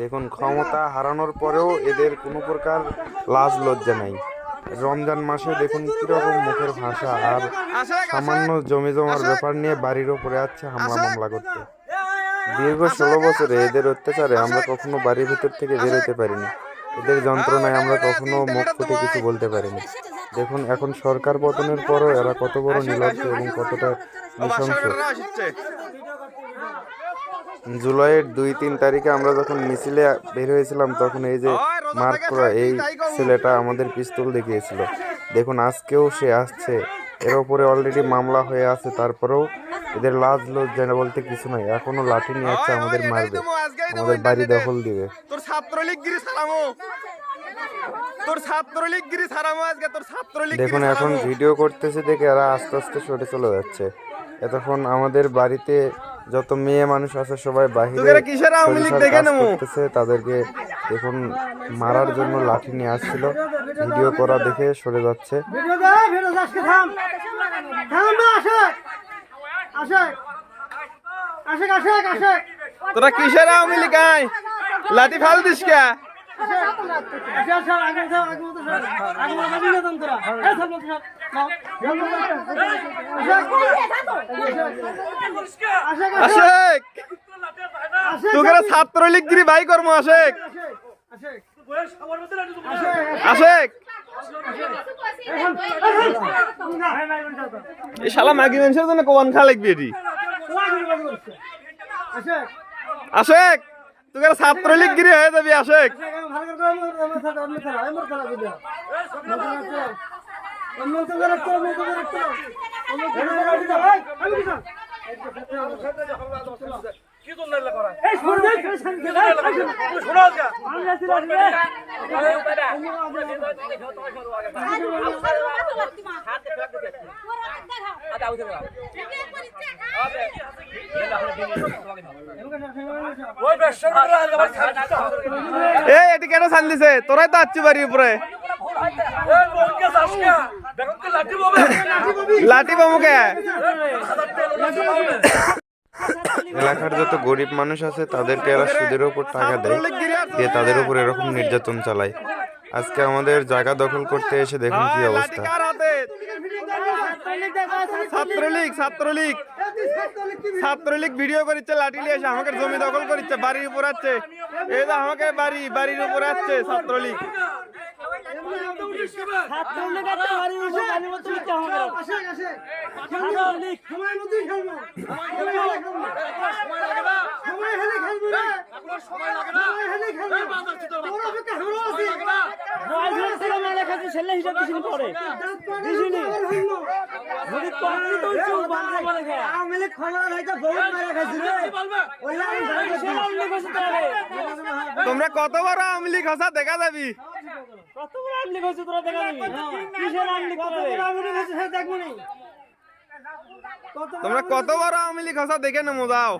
দেখুন, ক্ষমতা হারানোর পরেও এদের কোনো প্রকার লাজ লজ্জা নাই। রমজান মাসে দেখুন কীরকম মুখের ভাষা আর সামান্য জমি জমার ব্যাপার নিয়ে বাড়ির ওপরে আছে হামলা মামলা করতে। দীর্ঘ ষোলো বছরে এদের অত্যাচারে আমরা কখনো বাড়ির ভিতর থেকে বেরোতে পারিনি। এদের যন্ত্রণায় আমরা কখনো মুখ ফুটে কিছু বলতে পারিনি। দেখুন, এখন সরকার পতনের পরও এরা কত বড় নির্লজ্জ এবং কতটা নৃশংস। জুলাইয়ের দুই তিন তারিখে আমরা যখন মিছিলে বের হয়েছিলাম তখন এই যে মার্ক করা এই ছেলেটা আমাদের পিস্তল দেখিয়েছিল। দেখুন আজকেও সে আসছে। এর ওপরে অলরেডি মামলা হয়ে আছে তারপরেও এদের লাজ লজ্জা বলতে কিছু নাই। এখনও লাঠি নিয়ে আসছে আমাদের মারবে। আমাদের বাড়ি দখল দিবে। তোর ছাত্রলীগ গিরি সারামো তোর ছাত্রলীগ গিরি সারামো আজকে তোর ছাত্রলীগ দেখুন এখন ভিডিও করতেছে দেখে এরা আস্তে আস্তে সরে চলে যাচ্ছে। এতক্ষণ আমাদের বাড়িতে যত মেয়ে মানুষ আছে সবাই বাহিরে তোদের কিসের আওয়ামী লীগ দেখে কাজ তাদেরকে এখন মারার জন্য লাঠি নিয়ে আসছিল। ভিডিও করা দেখে সরে যাচ্ছে। তোরা কিসের আওয়ামী লীগ আয়? লাঠি ফাল দিস কে? তোরা। আশেক! তোকে ছাত্রলীগ গিরি ভাই কর্ম, আশেক! আশেক! এই শালা মাগি মানুষের জন্য কোন খা লাগবে এটি? আশেক! তোকে ছাত্রলীগ গিরি হয়ে যাবি, আশেক! অন্য তো রাখতো অন্য তো রাখতো এটি কেন ছান দিছে? তোরাই তো আচ্ছি বাড়ির উপরে। লাঠি এলাকার যত গরিব মানুষ আছে তাদেরকে এরা সুদের উপর টাকা দেয় দিয়ে তাদের উপর এরকম নির্যাতন চালায়। আজকে আমাদের জায়গা দখল করতে এসে দেখুন কি অবস্থা। ছাত্রলীগ ছাত্রলীগ। ছাত্রলীগ ভিডিও করিচ্ছে লাঠি নিয়ে এসে আমাকে জমি দখল করিচ্ছে বাড়ির উপর আছে এই যে আমাকে বাড়ি বাড়ির উপর আছে ছাত্রলীগ। আসে আসে সময় মতোই খেলব সময় হেলে খেলব রে সময় হেলে খেলব তোর অপেক্ষা আমরা আছি দাঁত করে হইল আওয়ামী লীগ খবর হয়তো বহুত মারা খাইছি রে ওইলা আমি তোমরা কত বড় আওয়ামী লীগ হসা দেখা যাবি তোমরা কত বড় আওয়ামী লীগ হসা দেখে নেমো যাও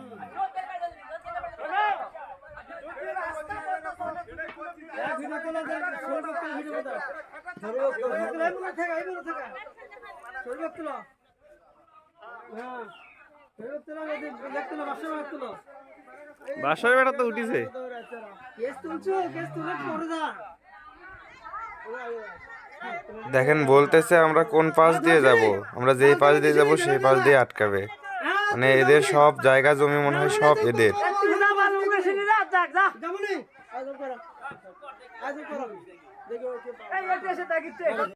বাসার বেটা তো উঠিছে। দেখেন, বলতেছে আমরা কোন পাশ দিয়ে যাব। আমরা যেই পাশ দিয়ে যাব, সেই পাশ দিয়ে আটকাবে। মানে এদের সব জায়গা, জমি মনে হয় সব এদের।